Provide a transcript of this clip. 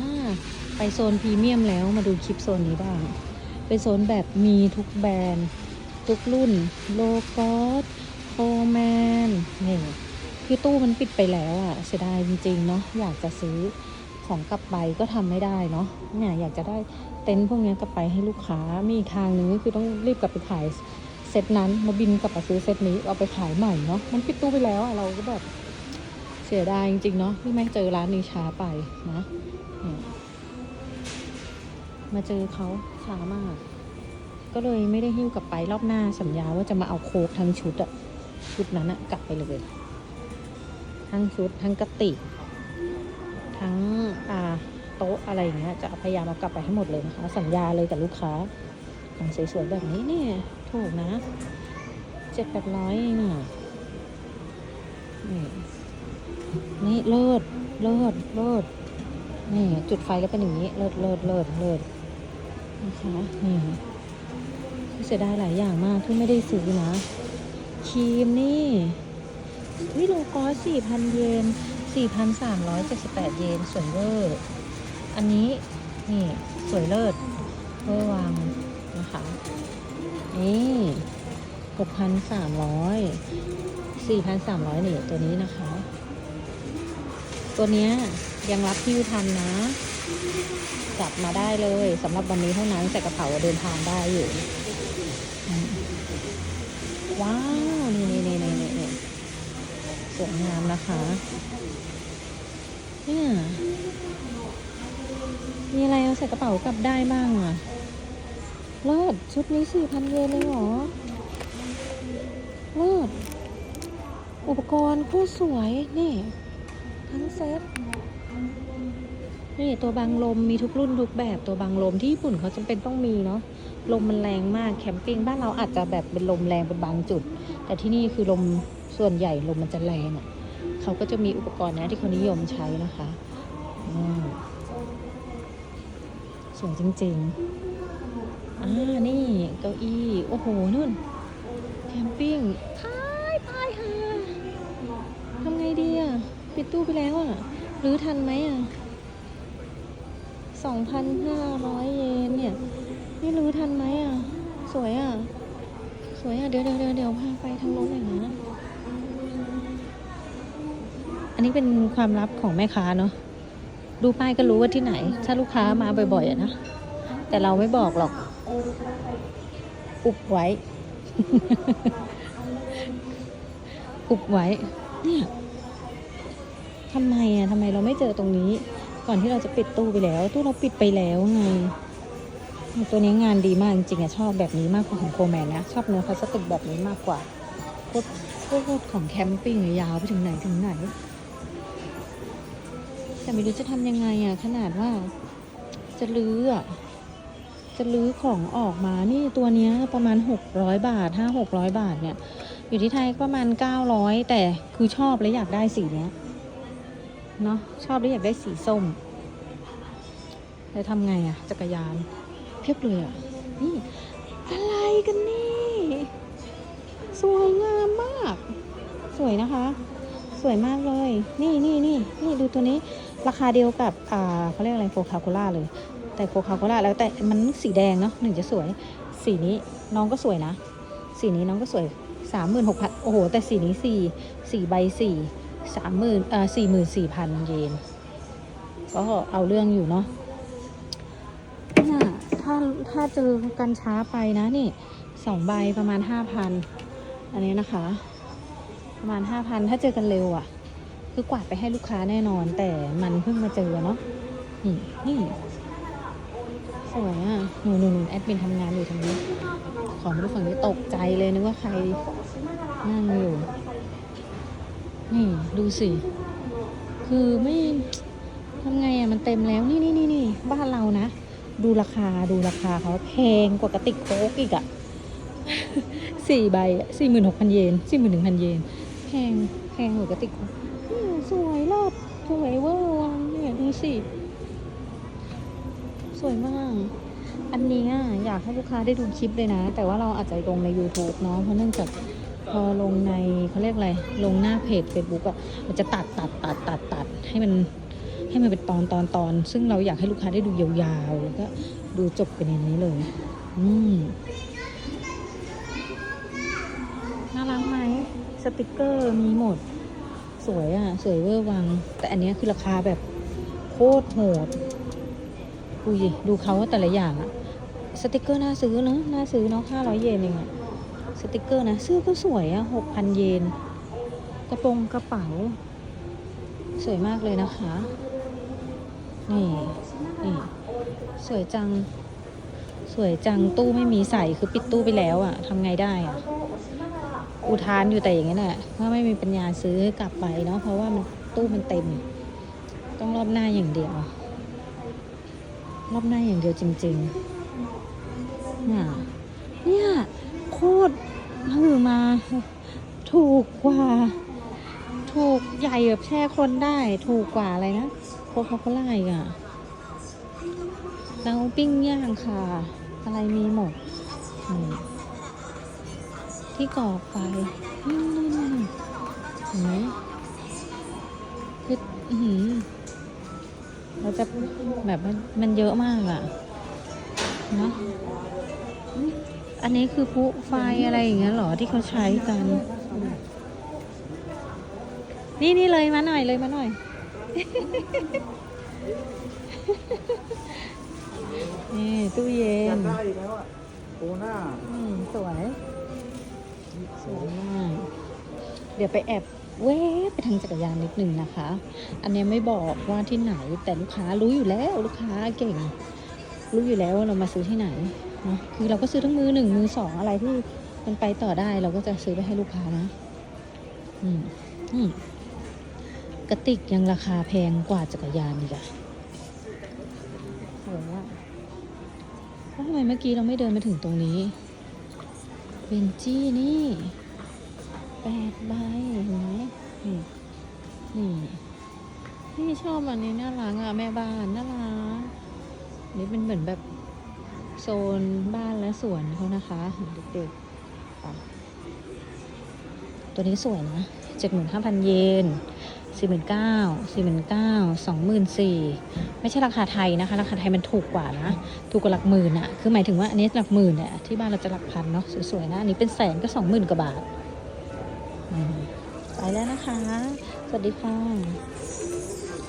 อไปโซนพรีเมียมแล้วมาดูคลิปโซนนี้บ้าง เป็นโซนแบบมีทุกแบรนด์ ทุกรุ่น โลกอสโคแมนนี่คือตู้มันปิดไปแล้วอะ่ะเสียดายจริงๆเนาะอยากจะซื้อของกลับไปก็ทำไม่ได้เนาะเนี่ยอยากจะได้เต็นท์พวกนี้กลับไปให้ลูกค้ามีทางหนึ่งก็คือต้องรีบกลับไปขายเซตนั้นมาบินกลับมาซื้อเซตนี้เอาไปขายใหม่เนาะมันปิดตู้ไปแล้วอะเราก็แบบเสียดายจริงๆเนาะที่ไม่เจอร้านนี้ช้าไปนะ มาเจอเขาช้ามาก ก็เลยไม่ได้หิ้วกลับไปรอบหน้าสัญญาว่าจะมาเอาโค้กทั้งชุดอะชุดนั้นอะกลับไปเลย ทั้งชุดทั้งกระติกทั้งอ่าโต๊ะอะไรอย่างเงี้ยจะพยายามเอากลับไปให้หมดเลยนะคะ สัญญาเลยกับลูกค้าของสวยๆแบบนี้เนี่ยถูกนะเจ็ดแปดร้อยเองอะนี่นี่เลิศเลิศเลิศนี่จุดไฟแล้วเป็นอย่างนี้ เลิศเลิศเลิศเลิศ นะคะนี่เสียดายหลายอย่างมากที่ไม่ได้ซื้อนะครีมนี่วิโลกอสี่พันเยนสี่พันสามร้อยเจ็ดสิบแปดเยนสวยเวอร์อันนี้นี่สวยเลิศเวอร์วังนะคะนี่หกพันสามร้อยสี่พันสามร้อยนี่ตัวนี้นะคะ ตัวเนี้ยยังรับพิวทันนะ จับมาได้เลยสำหรับวันนี้เท่านั้นใส่กระเป๋าเดินทางได้อยู่ ว้าว นี่นี่นี่นี่นี่สวยงามนะคะเนี่ยมีอะไรเอาใส่กระเป๋ากลับได้บ้างอะเลิศชุดนี้สี่พันเยนเลยเหรอเลิศอุปกรณ์คตรสวยนี่ ทั้งเซ็ต นี่ตัวบังลมมีทุกรุ่นทุกแบบตัวบังลมที่ญี่ปุ่นเขาจำเป็นต้องมีเนาะลมมันแรงมากแคมปิ้งบ้านเราอาจจะแบบเป็นลมแรงเป็นบางจุด แต่ที่นี่คือลมส่วนใหญ่ลมมันจะแรงอะ่ะเขาก็จะมีอุปกรณ์นี้ที่เขานิยมใช้นะคะอืมสวยจริงๆอ่านี่เก้าอี้โอ้โหนู่นแคมปิ้งตายตายค่ะทำไงดีอะปิดตู้ไปแล้วอะหรือทันไหมอะ สองพันห้าร้อยเยนเนี่ยนี่รู้ทันไหมอะ สวยอะ สวยอะ เดี๋ยวเดี๋ยวเดี๋ยวเดี๋ยวพาไปทางโน้นหน่อยนะ อันนี้เป็นความลับของแม่ค้าเนาะ ดูป้ายก็รู้ว่าที่ไหน ถ้าลูกค้ามาบ่อยๆอะนะ แต่เราไม่บอกหรอก อุบไว้ อุบไว้ เนี่ยทำไมอะทำไมเราไม่เจอตรงนี้ ก่อนที่เราจะปิดตู้ไปแล้ว ตู้เราปิดไปแล้วไงตัวนี้งานดีมากจริงๆอะชอบแบบนี้มากกว่าของโคแมนนะ ชอบเนื้อพลาสติกแบบนี้มากกว่าโคตรโคตรของแคมปิ้งยาวไปถึงไหนถึงไหน แต่ไม่รู้จะทำยังไงอะขนาดว่า จะลื้ออะจะลื้อของออกมา นี่ตัวเนี้ยประมาณหกร้อยบาทห้าหกร้อยบาทเนี่ย อยู่ที่ไทยประมาณเก้าร้อยแต่คือชอบและอยากได้สีเนี้ย เนาะชอบแล้วอยากได้สีส้มแต่ทำไงอะจักรยานเพียบเลยอะนี่อะไรกันนี่ สวยงามมาก สวยนะคะ สวยมากเลย นี่นี่นี่นี่ดูตัวนี้ราคาเดียวกับอ่าเขาเรียกอะไรโฟคาโคล่าเลย แต่โฟคาโคล่าแล้วแต่มันสีแดงเนาะหนึ่งจะสวย สีนี้น้องก็สวยนะ สีนี้น้องก็สวยสามหมื่นหกพันโอ้โห แต่สีนี้สี่สี่ใบสี่ สามหมื่นเอ่อสี่หมื่นสี่พันเยน ก็เอาเรื่องอยู่เนาะเนี่ยถ้าถ้าเจอกันช้าไปนะนี่สองใบประมาณห้าพันอันนี้นะคะ ประมาณห้าพันถ้าเจอกันเร็วอะ่ะ คือกวาดไปให้ลูกค้าแน่นอน แต่มันเพิ่งมาเจอเนาะนี่นี่สวยอะ่ะหนูหนูหนูแอดมินทำงานอยู่ทางนี้ ขอมาดูฝั่งนี้ตกใจเลยนึกว่าใครนั่งอยู่ นี่ดูสิ คือไม่ทำไงอะมันเต็มแล้วนี่นี่นี่นี่บ้านเรานะ ดูราคาดูราคาเขาแพงกว่ากระติกโค้กอีกอะสี่ใบสี่หมื่นหกพันเยนสี่หมื่นหนึ่งพันเยนแพงแพงกว่ากระติกโค้กสวยรอดสวยเวอร์วังเนี่ยดูสิ สวยมากอันนี้อะอยากให้ลูกค้าได้ดูคลิปเลยนะ แต่ว่าเราอาจจะลงใน YouTube เนาะเพราะเนื่องจาก พอลงในเขาเรียกอะไร ลงหน้าเพจ Facebook อะมันจะตัดตัดตัดตัดตัดให้มันให้มันเป็นตอนตอนตอน ซึ่งเราอยากให้ลูกค้าได้ดูยาวๆ แล้วก็ดูจบกันในนี้เลย อืมน่ารักไหมสติกเกอร์มีหมด สวยอะ สวยเวอร์วัง แต่อันนี้คือราคาแบบโคตรโหดดูดิดูเขาแต่ละอย่างอะสติกเกอร์น่าซื้อเนอะน่าซื้อเนาะห้าร้อยเยนเองอะ สติกเกอร์นะ เสื้อก็สวยอะหกพันเยน กระโปรงกระเป๋า สวยมากเลยนะคะ นี่นี่สวยจัง สวยจังตู้ไม่มีใส่คือปิดตู้ไปแล้วอะทำไงได้อะอุทานอยู่แต่อย่างนี้แหละว่าไม่มีปัญญาซื้อกลับไปเนาะเพราะว่ามันตู้มันเต็ม ต้องรอบหน้าอย่างเดียว รอบหน้าอย่างเดียวจริงๆเนี่ยเนี่ย ตรหือมา ถูกกว่า ถูกใหญ่แบบแช่คนได้ถูกกว่าอะไรนะโคคาโคล่าอีกอะแล้วปิ้งย่างค่ะ อะไรมีหมด ที่ก่อบไฟนี่นี่นี่เห็นไหมคืออื้อหือเราจะแบบมันมันเยอะมากอะเนาะ อันนี้คือพลุไฟอะไรอย่างเงี้ยเหรอที่เขาใช้กัน นี่นี่เลยมาหน่อยเลยมาหน่อย นี่ตู้เย็อยากนได้อีกแล้วอะโอน่าอืมสวย สวยมาก เดี๋ยวไปแอบเว้ไปทางจักรยานนิดนึงนะคะ อันเนี้ยไม่บอกว่าที่ไหนแต่ลูกค้ารู้อยู่แล้วลูกค้าเก่ง รู้อยู่แล้วว่าเรามาซื้อที่ไหนเนาะคือเราก็ซื้อทั้งมือหนึ่งมือสองอะไรที่มันไปต่อได้เราก็จะซื้อไปให้ลูกค้านะอืมอืมกระติกยังราคาแพงกว่าจักรยานอีกอะโหอะแล้วทำไมเมื่อกี้เราไม่เดินมาถึงตรงนี้เบนจี้นี่แปดใบเห็นไหมนี่นี่นี่ชอบอันนี้น่ารักอะแม่บ้านน่ารักนี่เป็นเหมือนแบบ โซนบ้านและสวนเขานะคะเด็กๆ ตัวนี้สวยนะเจ็ดหมื่นห้าพันเยนสี่หมื่นเก้าสี่หมื่นเก้าสองหมื่นสี่ไม่ใช่ราคาไทยนะคะ ราคาไทยมันถูกกว่านะ ถูกกว่าหลักหมื่นอะคือหมายถึงว่าอันนี้หลักหมื่นเนี่ยที่บ้านเราจะหลักพันเนาะสวยๆนะ อันนี้เป็นแสนก็สองหมื่นกว่าบาทไปแล้วนะคะ สวัสดีค่ะ